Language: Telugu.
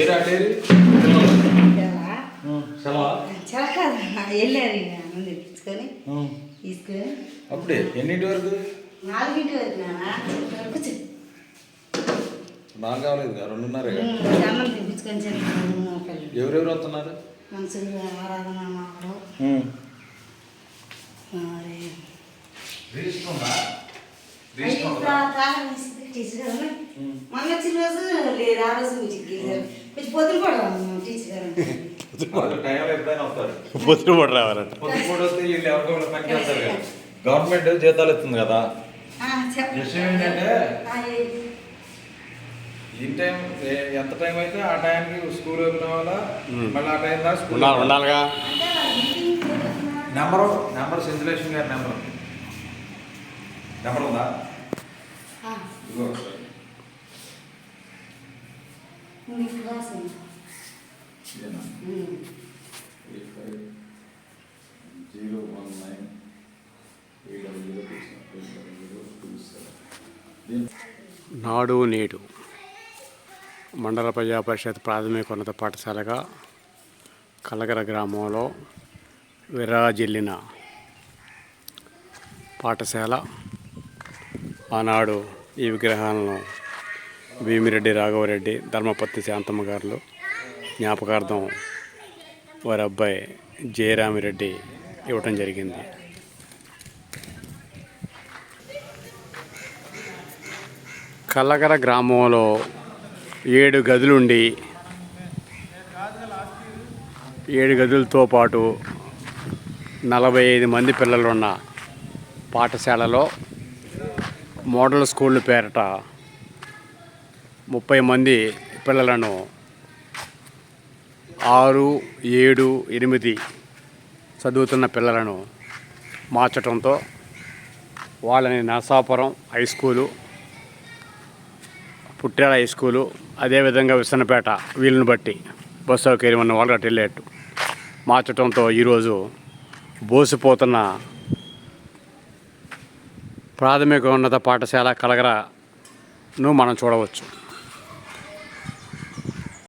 ఏరా డైరీ వెళ్ళారు ముందు తెచ్చుకొని తీసుకొని. అప్పుడే ఎన్నింటి వరకు? నాలుగింటి వరకు నాన్న. నాకు కావలేదు రెండున్నర అన్నం తెప్పించుకొని ఎవరెవరు వస్తున్నారు? మనసులు ఆరాధన మామూలు మరి టీచర్ గారు మొన్న వచ్చిన రోజు లేదు ఆ రోజు టీచర్ గారు కొంచెం పొద్దున కూడా టీచర్ గారు టైంలో ఎప్పుడైనా వస్తారు. పొద్దున కూడా రావాలంట. పొద్దు కూడా వస్తే వీళ్ళు ఎవరికో కదా. గవర్నమెంట్ జీతాలు ఇస్తుంది కదా. విషయం ఏంటంటే ఈ టైం ఎంత టైం అయితే ఆ టైంకి స్కూల్ వెళ్ళిన వల్ల మళ్ళీ ఆ టైం దాకా స్కూల్ ఉండాలి ఉండాలిగా. నెంబరు నెంబర్ సెంచులేషన్ గారి నెంబర్. నెంబర్ ఉందా? జీరో వన్ నైన్ నాడు నేడు. మండల ప్రజా పరిషత్ ప్రాథమికోన్నత పాఠశాలగా కలగర గ్రామంలో విరాజిల్లిన పాఠశాల ఆనాడు ఈ విగ్రహాలను భీమిరెడ్డి రాఘవరెడ్డి ధర్మపత్తి శాంతమ్మ గారు జ్ఞాపకార్థం వారి అబ్బాయి జయరామిరెడ్డి ఇవ్వటం జరిగింది. కల్లగర గ్రామంలో ఏడు గదులుండి ఏడు గదులతో పాటు నలభై ఐదు మంది పిల్లలున్న పాఠశాలలో మోడల్ స్కూల్ పేరట ముప్పై మంది పిల్లలను ఆరు ఏడు ఎనిమిది చదువుతున్న పిల్లలను మార్చడంతో వాళ్ళని Narasapuram high school Puttala high school అదేవిధంగా విసనపేట వీళ్ళని బట్టి బస్ సౌకర్యం ఉన్న వాళ్ళు అటు వెళ్ళేట్టు మార్చడంతో ఈరోజు బోసిపోతున్న ప్రాథమిక ఉన్నత పాఠశాల కలగరను మనం చూడవచ్చు.